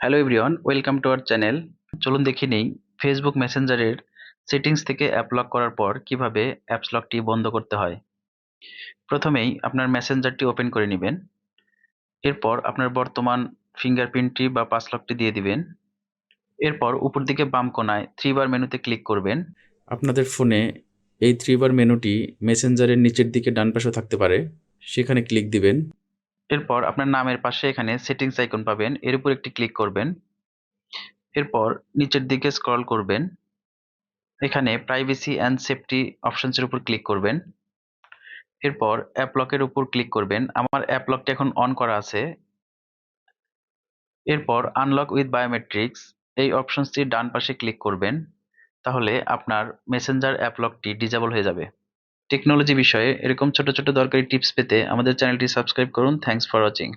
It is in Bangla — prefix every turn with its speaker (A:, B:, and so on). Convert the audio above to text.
A: Hello everyone welcome to our channel চলুন দেখে নেই ফেসবুক মেসেঞ্জারের সেটিংস থেকে অ্যাপ লক করার পর কীভাবে অ্যাপস লকটি বন্ধ করতে হয়। প্রথমেই আপনার মেসেঞ্জারটি ওপেন করে নেবেন। এরপর আপনার বর্তমান ফিঙ্গারপ্রিন্টটি বা পাসলকটি দিয়ে দিবেন। এরপর উপর দিকে বাম কোণায় থ্রি বার মেনুতে ক্লিক করবেন।
B: আপনাদের ফোনে এই থ্রিবার মেনুটি মেসেঞ্জারের নিচের দিকে ডান পাশে থাকতে পারে। সেখানে ক্লিক দিবেন।
A: এরপর আপনার নামের পাশে এখানে সেটিংস আইকন পাবেন। এর উপর একটি ক্লিক করবেন। এরপর নিচের দিকে স্ক্রল করবেন। এখানে প্রাইভেসি অ্যান্ড সেফটি অপশনসের উপর ক্লিক করবেন। এরপর অ্যাপ লকের উপর ক্লিক করবেন। আমার অ্যাপ লকটি এখন অন করা আছে। এরপর আনলক উইথ বায়োমেট্রিক্স এই অপশনসটির ডান পাশে ক্লিক করবেন। তাহলে আপনার মেসেঞ্জার অ্যাপ লকটি ডিজেবল হয়ে যাবে। টেকনোলজি বিষয়ে এরকম ছোট ছোট দরকারি টিপস পেতে আমাদের চ্যানেলটি সাবস্ক্রাইব করুন। Thanks for watching